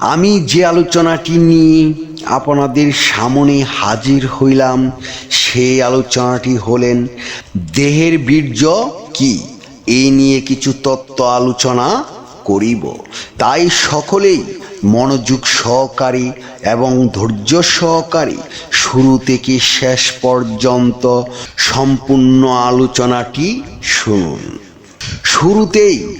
আমি যে আলোচনাটি নিয়ে আপনাদের সামনে হাজির হইলাম, সেই আলোচনাটি হলেন, দেহের বীর্য কি? এই নিয়ে কিছু তত্ত্ব আলোচনা করিব। তাই সকলেই মনোযোগ সহকারী এবং ধৈর্য সহকারী শুরু থেকে শেষ পর্যন্ত সম্পূর্ণ আলোচনাটি শুনুন। শুরুতেই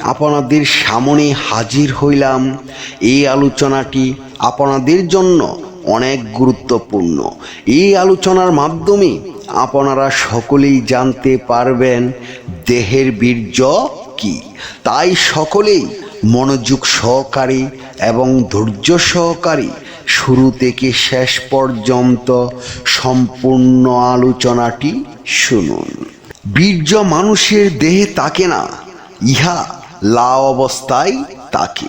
আপনাদের সামনে হাজির হইলাম। এই আলোচনাটি আপনাদের জন্য অনেক গুরুত্বপূর্ণ। এই আলোচনার মাধ্যমে আপনারা সকলেই জানতে পারবেন দেহের বীর্য কি। তাই সকলেই মনোযোগ সহকারী এবং ধৈর্য সহকারী শুরু থেকে শেষ পর্যন্ত সম্পূর্ণ আলোচনাটি শুনুন। বীর্য মানুষের দেহে থাকে না, ইহা লা অবস্থায় থাকে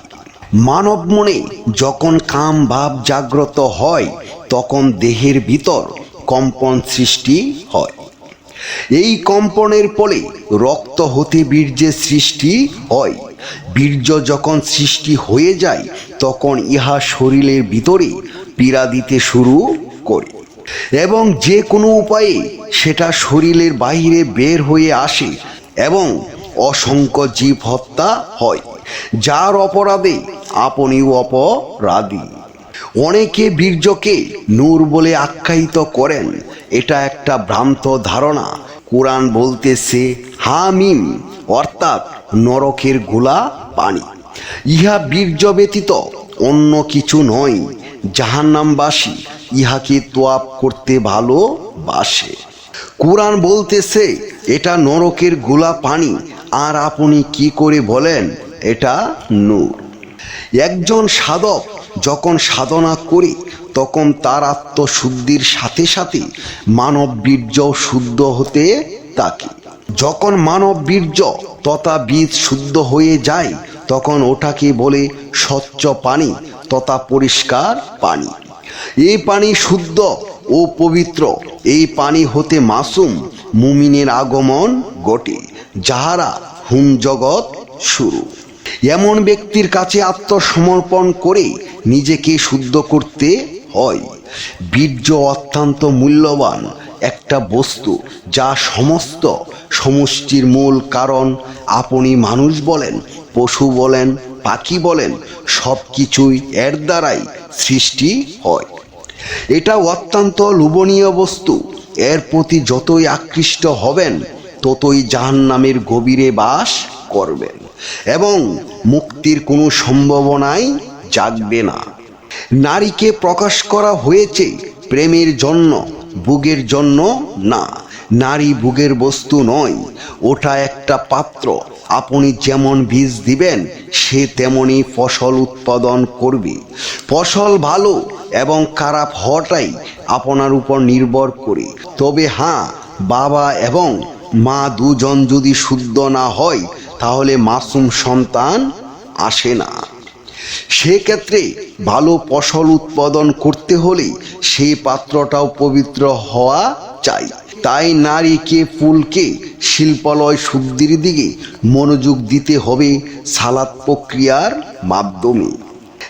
মানব মনে যখন কাম ভাব জাগ্রত হয়, তখন দেহের ভিতর কম্পন সৃষ্টি হয়। এই কম্পনের ফলে রক্ত হতে বীর্যের সৃষ্টি হয়। বীর্য যখন সৃষ্টি হয়ে যায়, তখন ইহা শরীরের ভিতরে পীড়া দিতে শুরু করে এবং যে কোনো উপায়ে সেটা শরীরের বাইরে বের হয়ে আসে এবং অসংখ্য জীব হত্যা হয়। যার অপরাধে আপনিও অপরাধী। অনেকে বীর্যকে নূর বলে আখ্যায়িত করেন। এটা একটা ভ্রান্ত ধারণা। কোরআন বলতেছে, হামিম অর্থাৎ নরকের গোলা পানি। ইহা বীর্য ব্যতীত অন্য কিছু নয়। জাহান্নামবাসী ইহাকে তোয়াপ করতে ভালোবাসে। কোরআন বলতেছে, এটা নরকের গোলা পানি। আর আপনি কি করে বলেন? এটা নূর। একজন সাধক যখন সাধনা করে, তখন তার আত্মশুদ্ধির সাথে সাথে মানব বীর্য শুদ্ধ হতে থাকে। যখন মানব বীর্য তথা বীজ শুদ্ধ হয়ে যায়, তখন ওটাকে বলে স্বচ্ছ পানি তথা পরিষ্কার পানি। এই পানি শুদ্ধ ও পবিত্র, এই পানি হতে মাসুম মুমিনের আগমন ঘটে। যাহারা হুম জগৎ শুরু। এমন ব্যক্তির কাছে আত্মসমর্পণ করে নিজেকে শুদ্ধ করতে হয়। বীর্য অত্যন্ত মূল্যবান একটা বস্তু যা সমস্ত সমষ্টির মূল কারণ। আপনি মানুষ বলেন, পশু বলেন, পাখি বলেন সব কিছুই এর দ্বারাই সৃষ্টি হয়। এটা অত্যন্ত লোভনীয় বস্তু। এর প্রতি যতই আকৃষ্ট হবেন ততই জাহান্নামের গভীরে বাস করবেন এবং মুক্তির কোনো সম্ভাবনাই জাগবে না। নারীকে প্রকাশ করা হয়েছে প্রেমের জন্য বুগের জন্য না। নারী বুগের বস্তু নয়, ওটা একটা পাত্র। আপনি যেমন বীজ দিবেন, সে তেমনই ফসল উৎপাদন করবে। ফসল ভালো এবং খারাপ হওয়াটাই আপনার উপর নির্ভর করে। তবে হ্যাঁ বাবা এবং মা দুজন যদি শুদ্ধ না হয়, তাহলে মাসুম সন্তান আসে না। সেক্ষেত্রে ভালো ফসল উৎপাদন করতে হলে সেই পাত্রটাও পবিত্র হওয়া চাই। তাই নারীকে, ফুলকে, শিল্পালয় শুদ্ধির দিকে মনোযোগ দিতে হবে সালাত প্রক্রিয়ার মাধ্যমে।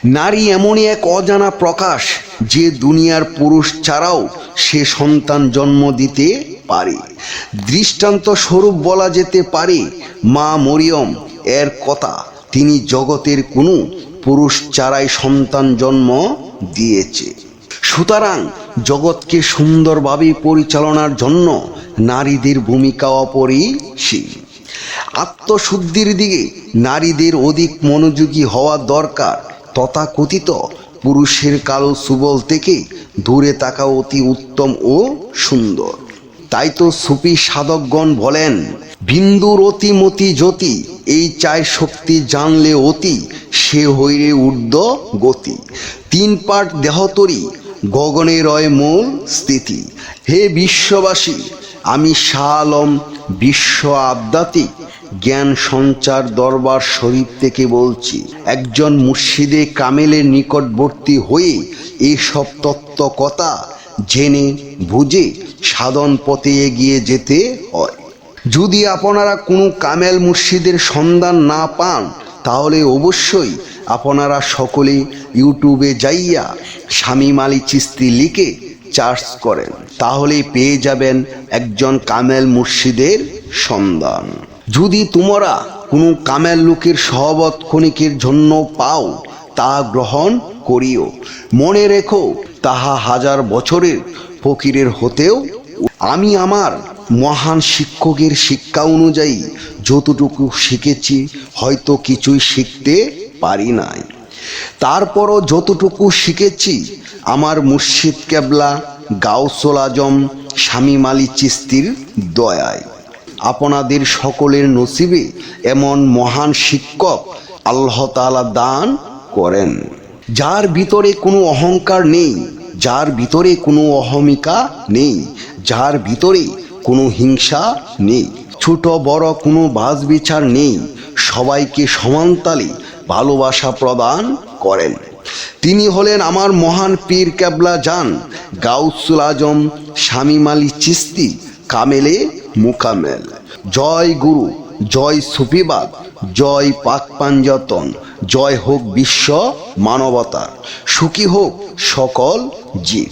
নারী এমনই এক অজানা প্রকাশ যে দুনিয়ার পুরুষ ছাড়াও সে সন্তান জন্ম দিতে পারে। দৃষ্টান্ত স্বরূপ বলা যেতে পারে, মা মরিয়ম, এর কথা তিনি জগতের কোনো পুরুষ চারাই সন্তান জন্ম দিয়েছে। সুতরাং জগৎকে সুন্দরভাবে পরিচালনার জন্য নারীদের ভূমিকা অপরিসীম। আত্মশুদ্ধির দিকে নারীদের অধিক মনোযোগী হওয়া দরকার, তথাকথিত পুরুষের কালো সুবল থেকে দূরে থাকা অতি উত্তম ও সুন্দর। তাই তো সুফি সাধকগণ বলেন, বিন্দুর অতি মতি জ্যোতি, এই চাই শক্তি জানলে অতি, সে হইরে ঊর্ধ্ব গতি। তিন পাট দেহতরি গগনে রয় মূল স্থিতি। হে বিশ্ববাসী, আমি শাহ আলম বিশ্ব আবদাতিক জ্ঞান সঞ্চার দরবার শরীফ থেকে বলছি, একজন মুর্শিদে কামেলের নিকটবর্তী হয়ে এসব তত্ত্ব কথা জেনে, বুঝে সাধন পথে এগিয়ে যেতে হয়। যদি আপনারা কোনো কামেল মুর্শিদের সন্ধান না পান, তাহলে অবশ্যই আপনারা সকলে ইউটিউবে যাইয়া স্বামী মালি চিস্তি লিখে চার্জ করেন। তাহলে পেয়ে যাবেন একজন কামেল মুর্শিদের সন্ধান। যদি তোমরা কোনো কামেল লোকের সহবত ক্ষণিকের জন্য পাও, তা গ্রহণ করিও। মনে রেখো, তাহা হাজার বছরের ফকিরের হতেও আমি আমার মহান শিক্ষকের শিক্ষা অনুযায়ী যতটুকু শিখেছি, হয়তো কিছুই শিখতে পারি নাই। তারপরও যতটুকু শিখেছি, আমার মুর্শিদ কেবলা, গাউসুল আজম, স্বামী মালি চিস্তির দয়ায়। আপনাদের সকলের নসিবে এমন মহান শিক্ষক আল্লাহ তাআলা দান করেন। যার ভিতরে কোনো অহংকার নেই, যার ভিতরে কোনো অহমিকা নেই যার ভিতরে কোনো হিংসা নেই, ছোট বড় কোনো বাজ বিচার নেই, সবাইকে সমানতালে ভালোবাসা প্রদান করেন। তিনি হলেন আমার মহান পীর ক্যাবলা জান, গাউসুল আজম, শামিম চিস্তি, কামেলে মুকামেল জয় গুরু, জয় সুফিবাদ, জয় পাক পাঞ্জতন, জয় হোক বিশ্ব মানবতার। সুখী হোক সকল জীব।